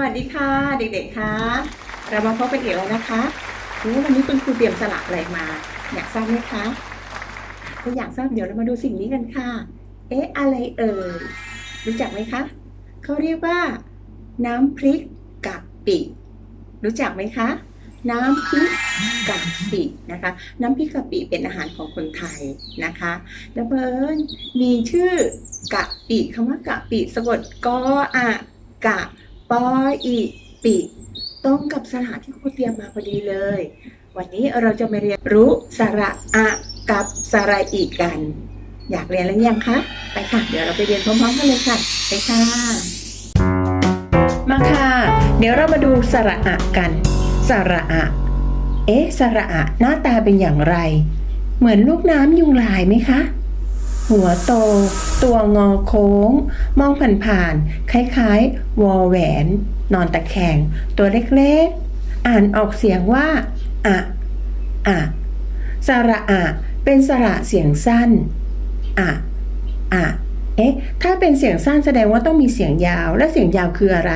วัสดีค่ะ เด็กๆคะเรามาพบกันอีกแล้วนะคะโอ้วันนี้คุณครูเตรียมสลักอะไรมา อยากทราบไหมคะถ้าอยากทราบเดี๋ยวเรามาดูสิ่งนี้กันค่ะ เอ๊ะอะไรเอ่ยรู้จักไหมคะเขาเรียกว่า น้ำพริกกะปิ รู้จักไหมคะ น้ำพริกกะปินะคะ น้ำพริกกะปิเป็นอาหารของคนไทยนะคะแล้วเบิร์นมีชื่อกะปิคำว่ากะปิสะกดกออะกะ ปออีปิ ตรงกับสระที่ครูเตรียมมาพอดีเลย วันนี้เราจะมาเรียนรู้สระอะกับสระอีกัน อยากเรียนแล้วยังคะ ไปค่ะ เดี๋ยวเราไปเรียนพร้อมๆกันเลยค่ะ ไปค่ะ มาค่ะ เดี๋ยวเรามาดูสระอะกัน สระอะ เอ๊ะ สระอะหน้าตาเป็นอย่างไร เหมือนลูกน้ำยุงลายไหมคะ หัวโต ตัวงอโค้ง มองผ่านๆ คล้ายๆ วอแหวน นอนตะแคง ตัวเล็กๆ อ่านออกเสียงว่า อะ อะสระอะ เป็นสระเสียงสั้น อะ อะ เอ๊ะ ถ้าเป็นเสียงสั้นแสดงว่าต้องมีเสียงยาว และเสียงยาวคืออะไร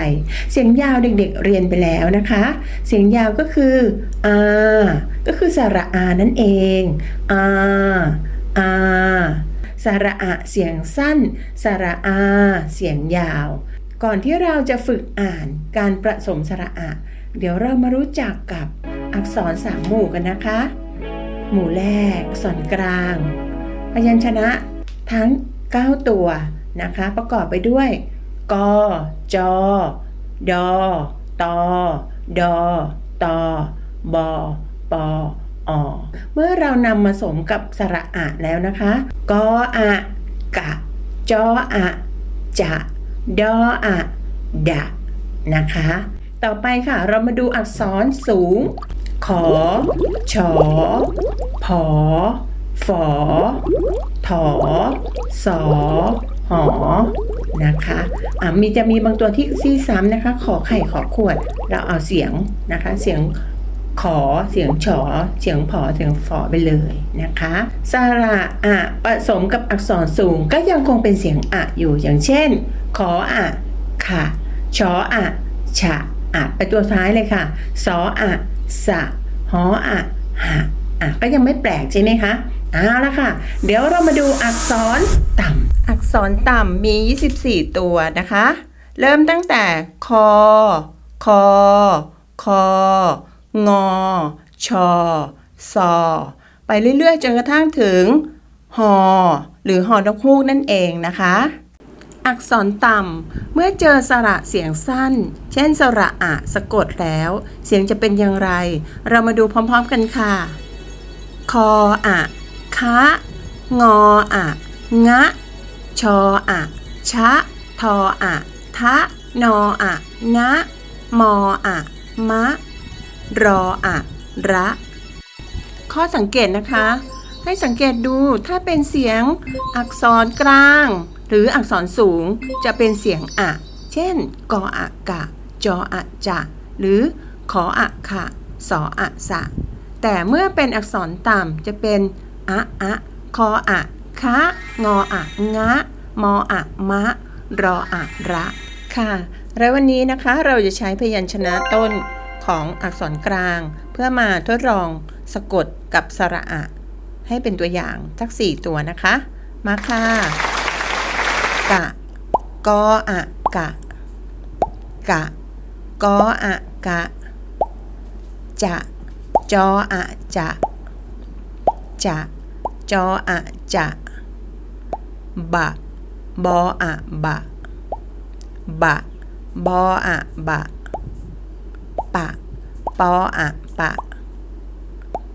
เสียงยาวเด็กๆเรียนไปแล้วนะคะ เสียงยาวก็คือ อา ก็คือสระอานั่นเอง อา อา สระอะเสียงสั้น สระอา เสียงยาว ก่อนที่เราจะฝึกอ่านการผสมสระอะ เดี๋ยวเรามารู้จักกับอักษรสามหมู่กันนะคะ หมู่แรกอักษรกลาง พยัญชนะทั้ง 9 ตัวนะคะ ประกอบไปด้วย ก จ ด ต ด ต บ ป อเมื่อเรานำมาสมกับสระอะแล้วนะคะกอะกะ จออะจะดออะดะนะคะ ต่อไปค่ะเรามาดูอักษรสูง ขอ ชอ ผอ ฝอ ถอ สอ หอ นะคะอะมีจะมีบางตัวที่ซี่ซ้ำนะคะ ขอไข่ขอขวด เราเอาเสียงนะคะ เสียง ขอเสียงฉอเสียงผอเสียงฝอไปเลยนะคะสระอะผสมกับอักษรสูงก็ยังคงเป็นเสียงอะอยู่อย่างเช่น ขออะค่ะชออะฉะอะไปตัวท้ายเลยค่ะสออะสะหออะหะอะก็ยังไม่แปลกใช่ไหมคะเอาละค่ะ เดี๋ยวเรามาดูอักษรต่ำอักษรต่ำมี 24 ตัวนะคะ เริ่มตั้งแต่คอคอคอ งอ ชอซอไปเรื่อยๆ จนกระทั่งถึงหอหรือหอนกฮูกนั่นเองนะคะ อักษรต่ำเมื่อเจอสระเสียงสั้น เช่นสระอะสะกดแล้ว เสียงจะเป็นอย่างไร เรามาดูพร้อมๆกันค่ะ คออะคะงออะงะ ชออะชะ ทออะทะ นออะงะมออะมะ รออะระ ข้อสังเกตนะคะ ให้สังเกตดูถ้าเป็นเสียงอักษรกลาง หรืออักษรสูงจะเป็นเสียงอะ เช่น กออะกะ จออะจะหรือขออะขะสออะสะ แต่เมื่อเป็นอักษรต่ำจะเป็นอะอะคออะคะงออะงะ มออะมะ รออะระ ค่ะ แล้ววันนี้นะคะเราจะใช้พยัญชนะต้น ของอักษรกลาง เพื่อมาทดลองสะกดกับสระอะ ให้เป็นตัวอย่างสักสี่ตัวนะคะ มาค่ะกะกออะกะ กะกออะกะ จะจออะจะจะจออะจะบะบออะบะบะบออะบะ ปะ ปออะปะ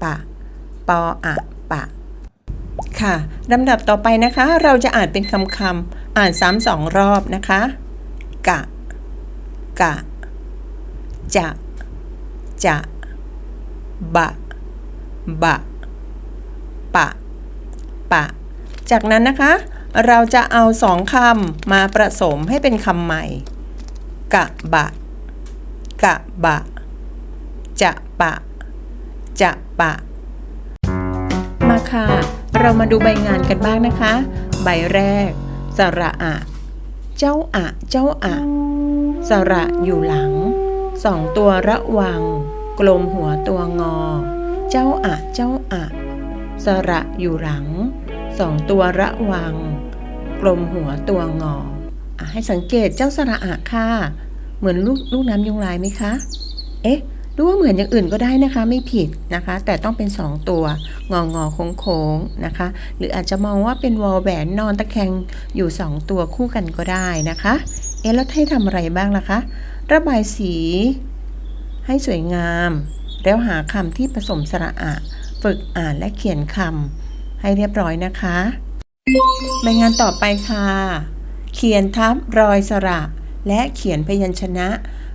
ปะ ปออะปะ ค่ะลำดับต่อไปนะคะ เราจะอ่านเป็นคำคำๆอ่านซ้ำสองรอบนะคะ กะ กะ จะ จะ บะ บะ ปะ ปะ จากนั้นนะคะ เราจะเอาสองคำมาผสมให้เป็นคำใหม่ กะบะ กะบะ จะปะ จะปะ มาค่ะ เรามาดูใบงานกันบ้างนะคะ ใบแรก สระอะ เจ้าอะ เจ้าอะ สระอยู่หลัง สองตัวระวัง กลมหัวตัวงอ เจ้าอะ เจ้าอะ สระอยู่หลัง สองตัวระวัง กลมหัวตัวงออให้สังเกตเจ้าสระอะค่ะ เหมือนลูกลูกน้ำยุงลายไหมคะ เอ๊ะหรือว่าเหมือนอย่างอื่นก็ได้นะคะไม่ผิดนะคะ แต่ต้องเป็นสองตัว งองอโค้งโค้งๆนะคะ หรืออาจจะมองว่าเป็นวอลแหวนนอนตะแคงอยู่สองตัวคู่กันก็ได้นะคะ เอ๊ะแล้วให้ทำอะไรบ้างล่ะคะ ระบายสี ให้สวยงาม แล้วหาคำที่ผสมสระอะ ฝึกอ่านและเขียนคำให้เรียบร้อยนะคะใบงานต่อไปค่ะ เขียนทับรอยสระ และเขียนพยัญชนะ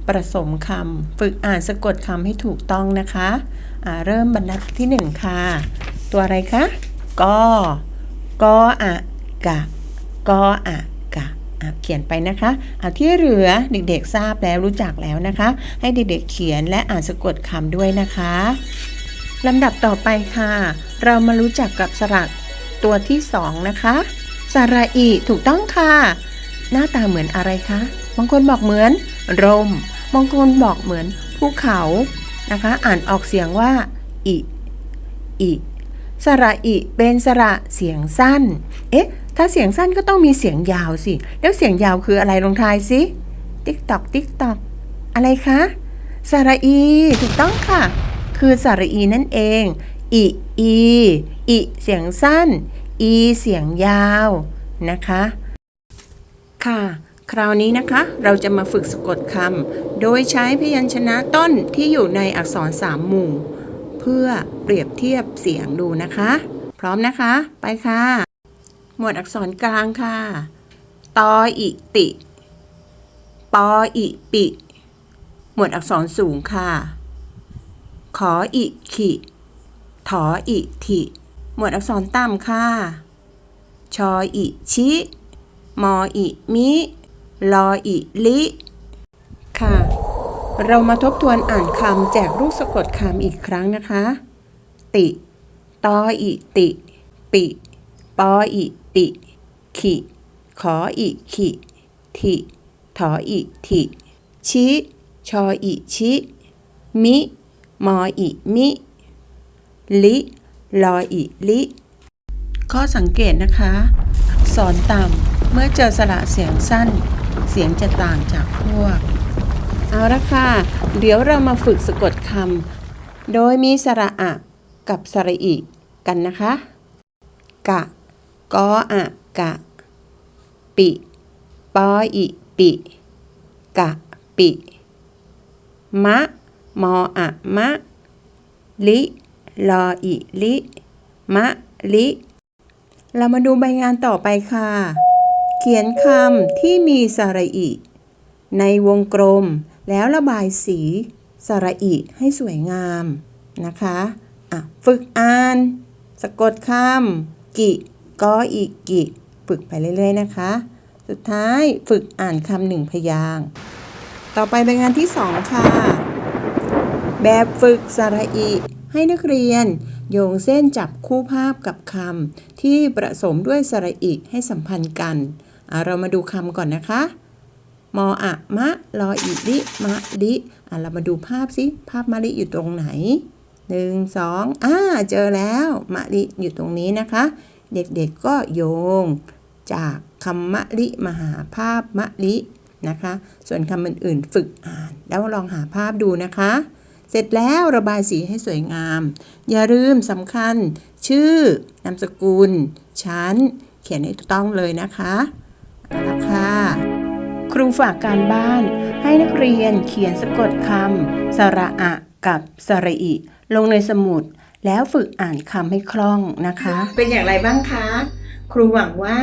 ผสมคำฝึกอ่านสะกดคำให้ถูกต้องนะคะอ่าเริ่มบรรทัดที่หนึ่งค่ะ ตัวอะไรคะกอกออะกะกออะกะเขียนไปนะคะอะที่เหลือเด็กๆทราบแล้วรู้จักแล้วนะคะ ให้เด็กๆเขียนและอ่านสะกดคำด้วยนะคะลำดับต่อไปค่ะ เรามารู้จักกับสระตัวที่สองนะคะสระอีถูกต้องค่ะ หน้าตาเหมือนอะไรคะ บางคนบอกเหมือนร่ม บางคนบอกเหมือนภูเขานะคะ อ่านออกเสียงว่าอิอิสระอิเป็นสระเสียงสั้น เอ๊ะ ถ้าเสียงสั้นก็ต้องมีเสียงยาวสิ แล้วเสียงยาวคืออะไรลองทายสิติ๊กตอกติ๊กตอกอะไรคะสระอี ถูกต้องค่ะ คือสระอีนั่นเองอิอีอิเสียงสั้น อีเสียงยาวนะคะ ค่ะ คราวนี้นะคะเราจะมาฝึกสะกดคำโดยใช้พยัญชนะต้นที่อยู่ในอักษรสามหมู่ เพื่อเปรียบเทียบเสียงดูนะคะ พร้อมนะคะ ไปค่ะ หมวดอักษรกลางค่ะ ตออิติ ปออิปิ หมวดอักษรสูงค่ะ ขออิขิถออิถิ หมวดอักษรต่ำค่ะ ชออิชิ มออิมิ ลออิลิ ค่ะ เรามาทบทวนอ่านคำแจกรูปสะกดคำอีกครั้งนะคะ ติ ตออิติ ปิ ปออิปิ ขิ ขออิขิถิถออิถิชิ ชออิชิ มิ มออิมิ ลิ ลออิลิ ข้อสังเกตนะคะ อักษรต่ำเมื่อเจอสระเสียงสั้น เสียงจะต่างจากพวก เอาละค่ะ เดี๋ยวเรามาฝึกสะกดคำโดยมีสระอะกับสระอิกันนะคะ กะ กออะกะ ปิ ปออิปิ กะ ปิ มะ มออะมะ ลิ ลออิลิ มะลิ เรามาดูใบงานต่อไปค่ะ เขียนคำที่มีสระอิ ในวงกลม แล้วระบายสีสระอิให้สวยงามนะคะะฝึกอ่าน สะกดคำกิกออีกกิ ฝึกไปเรื่อยๆนะคะ สุดท้ายฝึกอ่านคำหนึ่งพยาง ต่อไปเป็นงานที่สองค่ะ แบบฝึกสระอิให้นักเรียนโยงเส้นจับคู่ภาพกับคำที่ประสมด้วยสระอิให้สัมพันธ์กัน เรามาดูคำก่อนนะคะ มออะมะลออิลิมะลิอะเรามาดูภาพสิภาพมะลิอยู่ตรงไหนหนึ่งสองอ่าเจอแล้วมะลิอยู่ตรงนี้นะคะ เด็กๆก็โยง จากคำมะลิมาหาภาพมะลินะคะ ส่วนคำอื่นๆฝึกอ่าน แล้วลองหาภาพดูนะคะ เสร็จแล้วระบายสีให้สวยงาม อย่าลืมสำคัญ ชื่อนามสกุล ชั้น เขียนให้ถูกต้องเลยนะคะ ค่ะ ครูฝากการบ้าน ให้นักเรียนเขียนสะกดคำสระอะกับสระอิ ลงในสมุด แล้วฝึกอ่านคำให้คล่องนะคะ เป็นอย่างไรบ้างคะ ครูหวังว่า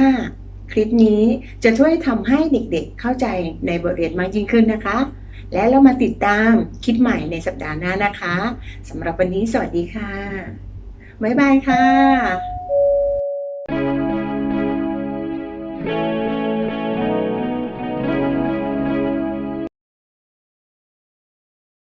คลิปนี้จะช่วยทำให้เด็กๆเข้าใจในบทเรียนมากยิ่งขึ้นนะคะ และเรามาติดตามคลิปใหม่ในสัปดาห์หน้านะคะสำหรับวันนี้สวัสดีค่ะ บ๊ายบายค่ะ